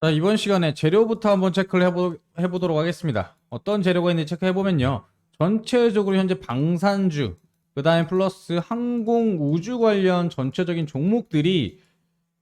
자, 이번 시간에 재료부터 한번 체크를 해보, 해보도록 하겠습니다. 어떤 재료가 있는지 체크해보면요. 전체적으로 현재 방산주, 그 다음에 플러스 항공 우주 관련 전체적인 종목들이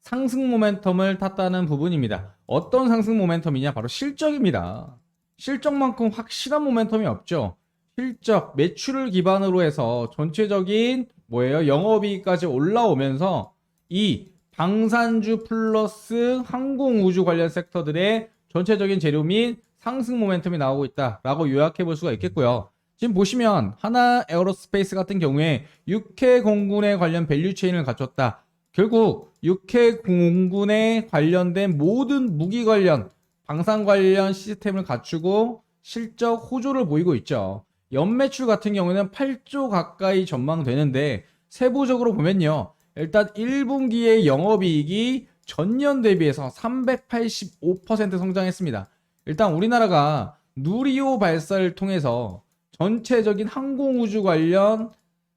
상승 모멘텀을 탔다는 부분입니다. 어떤 상승 모멘텀이냐? 바로 실적입니다. 실적만큼 확실한 모멘텀이 없죠. 실적, 매출을 기반으로 해서 전체적인 뭐예요? 영업이익까지 올라오면서 이 방산주 플러스 항공우주 관련 섹터들의 전체적인 재료 및 상승 모멘텀이 나오고 있다라고 요약해 볼 수가 있겠고요. 지금 보시면 하나 에어로스페이스 같은 경우에 육해 공군에 관련 밸류 체인을 갖췄다. 결국 육해 공군에 관련된 모든 무기 관련 방산 관련 시스템을 갖추고 실적 호조를 보이고 있죠. 연매출 같은 경우는 8조 가까이 전망되는데 세부적으로 보면요. 일단 1분기의 영업이익이 전년 대비해서 385% 성장했습니다. 일단 우리나라가 누리호 발사를 통해서 전체적인 항공우주 관련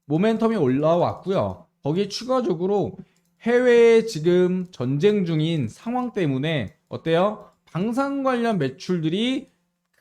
모멘텀이 올라왔고요. 거기에 추가적으로 해외에 지금 전쟁 중인 상황 때문에 어때요? 방산 관련 매출들이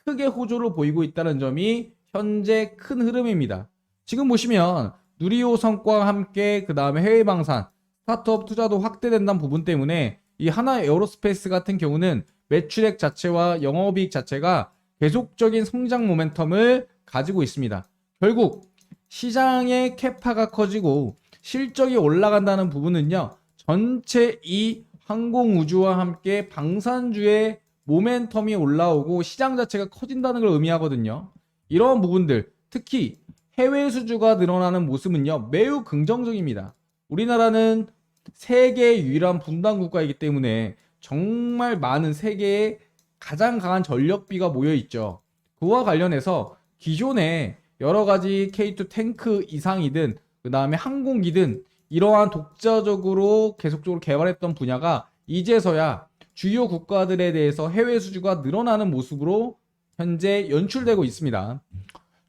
크게 호조를 보이고 있다는 점이 현재 큰 흐름입니다. 지금 보시면 누리호 성과와 함께 그 다음에 해외 방산, 스타트업 투자도 확대된다는 부분 때문에 이 하나 에어로스페이스 같은 경우는 매출액 자체와 영업이익 자체가 계속적인 성장 모멘텀을 가지고 있습니다. 결국 시장의 캐파가 커지고 실적이 올라간다는 부분은요. 전체 이 항공우주와 함께 방산주의 모멘텀이 올라오고 시장 자체가 커진다는 걸 의미하거든요. 이러한 부분들, 특히 해외 수주가 늘어나는 모습은요, 매우 긍정적입니다. 우리나라는 세계 유일한 분단 국가이기 때문에 정말 많은 세계에 가장 강한 전력비가 모여 있죠. 그와 관련해서 기존에 여러 가지 K2 탱크 이상이든 그 다음에 항공기든 이러한 독자적으로 계속적으로 개발했던 분야가 이제서야 주요 국가들에 대해서 해외 수주가 늘어나는 모습으로 현재 연출되고 있습니다.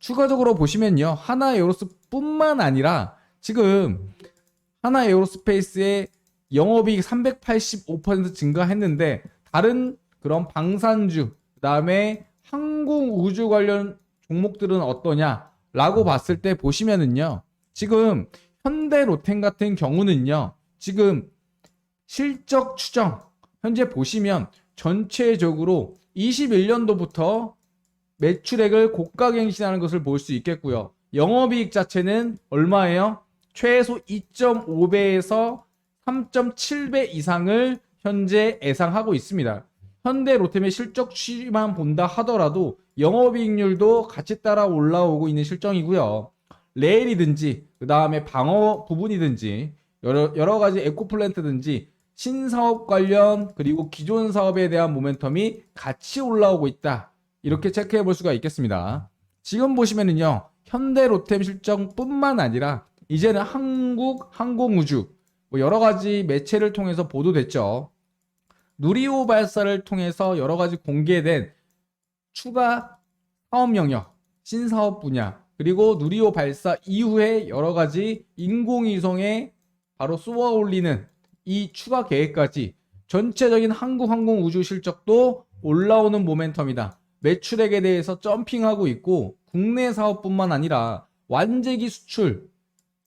추가적으로 보시면요. 하나 에어로스뿐만 아니라 지금 하나 에어로스페이스의 영업이익 385% 증가했는데 다른 그런 방산주 그다음에 항공 우주 관련 종목들은 어떠냐라고 봤을 때 보시면은요. 지금 현대 로템 같은 경우는요. 지금 실적 추정 현재 보시면 전체적으로 21년도부터 매출액을 고가갱신하는 것을 볼 수 있겠고요. 영업이익 자체는 얼마예요? 최소 2.5배에서 3.7배 이상을 현재 예상하고 있습니다. 현대 로템의 실적 추이만 본다 하더라도 영업이익률도 같이 따라 올라오고 있는 실정이고요. 레일이든지 그 다음에 방어 부분이든지 여러 여러 가지 에코플랜트든지 신사업 관련 그리고 기존 사업에 대한 모멘텀이 같이 올라오고 있다. 이렇게 체크해 볼 수가 있겠습니다. 지금 보시면은요. 현대 로템 실적뿐만 아니라 이제는 한국 항공우주 뭐 여러 가지 매체를 통해서 보도됐죠. 누리호 발사를 통해서 여러 가지 공개된 추가 사업 영역, 신사업 분야, 그리고 누리호 발사 이후에 여러 가지 인공위성에 바로 쏘아 올리는 이 추가 계획까지 전체적인 한국 항공 우주 실적도 올라오는 모멘텀이다. 매출액에 대해서 점핑하고 있고 국내 사업뿐만 아니라 완제기 수출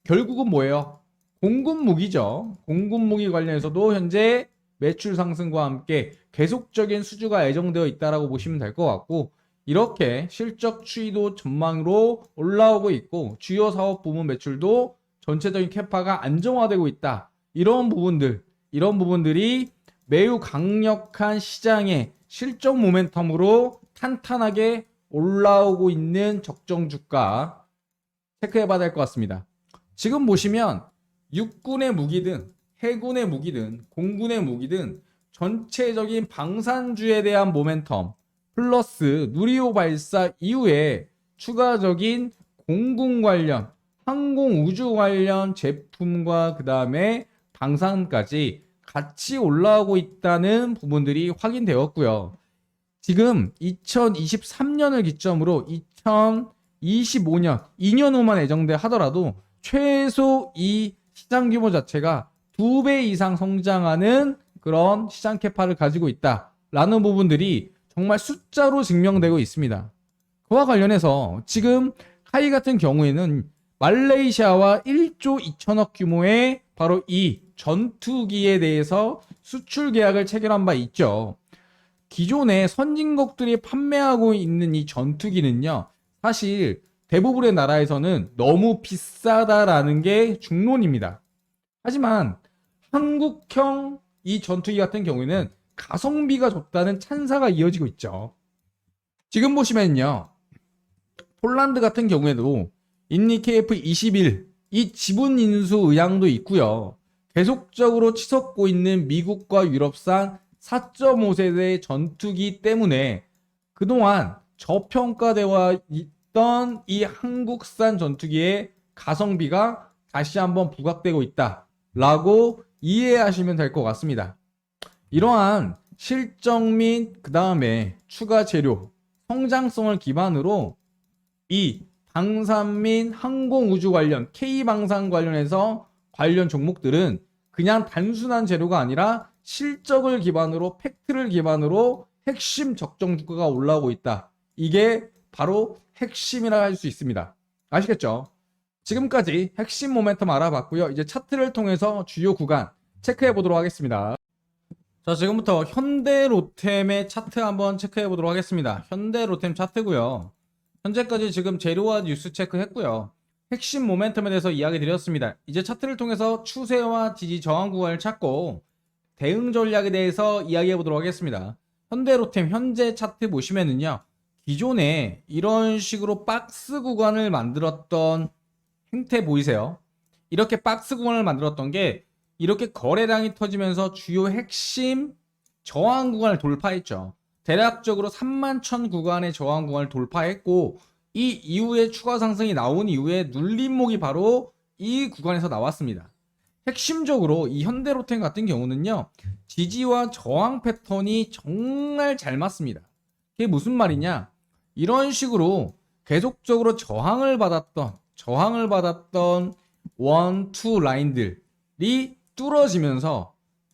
결국은 뭐예요? 공군 무기죠. 공군 무기 관련해서도 현재 매출 상승과 함께 계속적인 수주가 예정되어 있다라고 보시면 될 것 같고 이렇게 실적 추이도 전망으로 올라오고 있고 주요 사업 부문 매출도 전체적인 캐파가 안정화되고 있다. 이런 부분들, 이런 부분들이 매우 강력한 시장의 실적 모멘텀으로 탄탄하게 올라오고 있는 적정 주가 체크해 봐야 될 것 같습니다. 지금 보시면 육군의 무기든 해군의 무기든 공군의 무기든 전체적인 방산주에 대한 모멘텀 플러스 누리호 발사 이후에 추가적인 공군 관련 항공 우주 관련 제품과 그 다음에 방산까지 같이 올라오고 있다는 부분들이 확인되었고요. 지금 2023년을 기점으로 2025년 2년 후만 예정돼 하더라도 최소 이 시장 규모 자체가 두 배 이상 성장하는 그런 시장 캐파를 가지고 있다. 라는 부분들이 정말 숫자로 증명되고 있습니다. 그와 관련해서 지금 카이 같은 경우에는 말레이시아와 1조 2천억 규모의 바로 이 전투기에 대해서 수출 계약을 체결한 바 있죠. 기존의 선진국들이 판매하고 있는 이 전투기는요, 사실 대부분의 나라에서는 너무 비싸다라는 게 중론입니다. 하지만 한국형 이 전투기 같은 경우에는 가성비가 좋다는 찬사가 이어지고 있죠. 지금 보시면요. 폴란드 같은 경우에도 인니 KF-21 이 지분 인수 의향도 있고요. 계속적으로 치솟고 있는 미국과 유럽산 4.5세대 전투기 때문에 그동안 저평가되어 있던 이 한국산 전투기의 가성비가 다시 한번 부각되고 있다 라고 이해하시면 될 것 같습니다. 이러한 실적 및 그 다음에 추가 재료, 성장성을 기반으로 이 방산 및 항공우주 관련, K방산 관련해서 관련 종목들은 그냥 단순한 재료가 아니라 실적을 기반으로 팩트를 기반으로 핵심 적정 주가가 올라오고 있다. 이게 바로 핵심이라 할 수 있습니다. 아시겠죠? 지금까지 핵심 모멘텀 알아봤고요. 이제 차트를 통해서 주요 구간 체크해 보도록 하겠습니다. 자, 지금부터 현대 로템의 차트 한번 체크해 보도록 하겠습니다. 현대 로템 차트고요. 현재까지 지금 재료와 뉴스 체크했고요. 핵심 모멘텀에 대해서 이야기 드렸습니다. 이제 차트를 통해서 추세와 지지 저항 구간을 찾고 대응 전략에 대해서 이야기해 보도록 하겠습니다. 현대로템 현재 차트 보시면은요. 기존에 이런 식으로 박스 구간을 만들었던 행태 보이세요? 이렇게 박스 구간을 만들었던 게 이렇게 거래량이 터지면서 주요 핵심 저항 구간을 돌파했죠. 대략적으로 3만 천 구간의 저항 구간을 돌파했고 이 이후에 추가 상승이 나온 이후에 눌림목이 바로 이 구간에서 나왔습니다. 핵심적으로 이 현대로템 같은 경우는요. 지지와 저항 패턴이 정말 잘 맞습니다. 그게 무슨 말이냐? 이런 식으로 계속적으로 저항을 받았던 저항을 받았던 원, 투 라인들이 뚫어지면서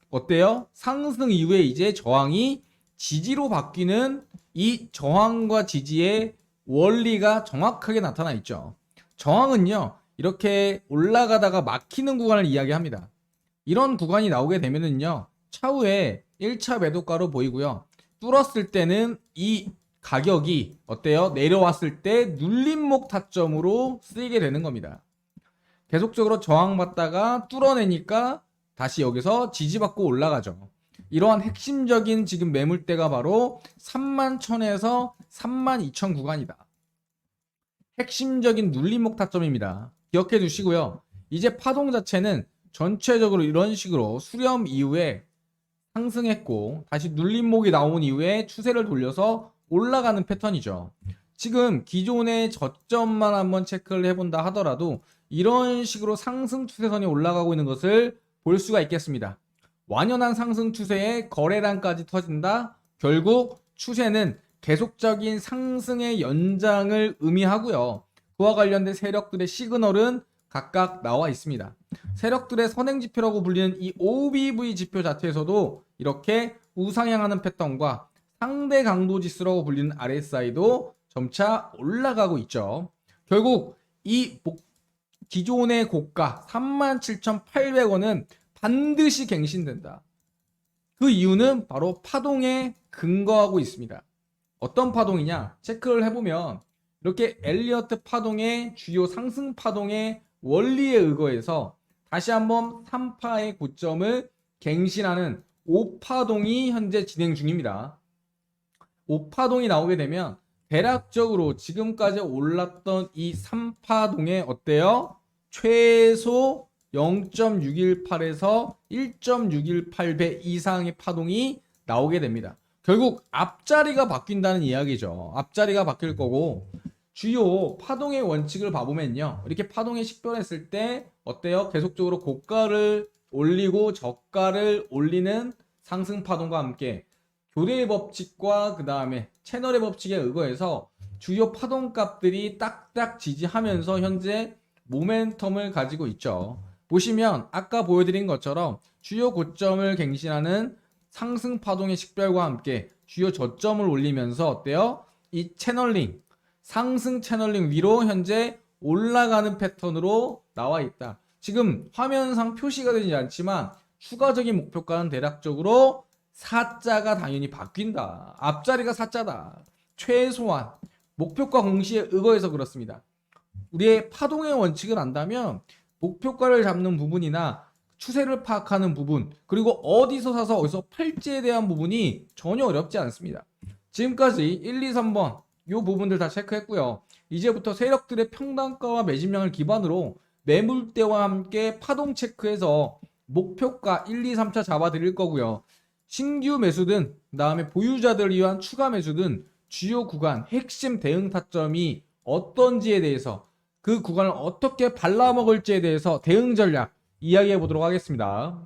어때요? 상승 이후에 이제 저항이 지지로 바뀌는 이 저항과 지지의 원리가 정확하게 나타나 있죠. 저항은요, 이렇게 올라가다가 막히는 구간을 이야기합니다. 이런 구간이 나오게 되면은요, 차후에 1차 매도가로 보이고요. 뚫었을 때는 이 가격이 어때요? 내려왔을 때 눌림목 타점으로 쓰이게 되는 겁니다. 계속적으로 저항받다가 뚫어내니까 다시 여기서 지지받고 올라가죠. 이러한 핵심적인 지금 매물대가 바로 3만 1000에서 3만 2000 구간이다. 핵심적인 눌림목 타점입니다. 기억해 두시고요. 이제 파동 자체는 전체적으로 이런 식으로 수렴 이후에 상승했고 다시 눌림목이 나온 이후에 추세를 돌려서 올라가는 패턴이죠. 지금 기존의 저점만 한번 체크를 해본다 하더라도 이런 식으로 상승 추세선이 올라가고 있는 것을 볼 수가 있겠습니다. 완연한 상승 추세에 거래량까지 터진다. 결국 추세는 계속적인 상승의 연장을 의미하고요. 그와 관련된 세력들의 시그널은 각각 나와 있습니다. 세력들의 선행 지표라고 불리는 이 OBV 지표 자체에서도 이렇게 우상향하는 패턴과 상대 강도 지수라고 불리는 RSI도 점차 올라가고 있죠. 결국 이 기존의 고가 37,800원은 반드시 갱신된다. 그 이유는 바로 파동에 근거하고 있습니다. 어떤 파동이냐? 체크를 해보면 이렇게 엘리어트 파동의 주요 상승 파동의 원리에 의거해서 다시 한번 3파의 고점을 갱신하는 5파동이 현재 진행 중입니다. 5파동이 나오게 되면 대략적으로 지금까지 올랐던 이 3파동에 어때요? 최소 0.618에서 1.618배 이상의 파동이 나오게 됩니다. 결국 앞자리가 바뀐다는 이야기죠. 앞자리가 바뀔 거고 주요 파동의 원칙을 봐보면요. 이렇게 파동이 식별했을 때 어때요? 계속적으로 고가를 올리고 저가를 올리는 상승 파동과 함께 교대의 법칙과 그 다음에 채널의 법칙에 의거해서 주요 파동 값들이 딱딱 지지하면서 현재 모멘텀을 가지고 있죠. 보시면 아까 보여드린 것처럼 주요 고점을 갱신하는 상승 파동의 식별과 함께 주요 저점을 올리면서 어때요? 이 채널링 상승 채널링 위로 현재 올라가는 패턴으로 나와 있다. 지금 화면상 표시가 되지 않지만 추가적인 목표가는 대략적으로 사자가 당연히 바뀐다. 앞자리가 사자다. 최소한 목표가 공시에 의거해서 그렇습니다. 우리의 파동의 원칙을 안다면 목표가를 잡는 부분이나 추세를 파악하는 부분 그리고 어디서 사서 어디서 팔지에 대한 부분이 전혀 어렵지 않습니다. 지금까지 1, 2, 3번 이 부분들 다 체크했고요. 이제부터 세력들의 평단가와 매집량을 기반으로 매물대와 함께 파동 체크해서 목표가 1, 2, 3차 잡아드릴 거고요. 신규 매수든 그다음에 보유자들을 위한 추가 매수든 주요 구간 핵심 대응 타점이 어떤지에 대해서 그 구간을 어떻게 발라먹을지에 대해서 대응 전략 이야기해 보도록 하겠습니다.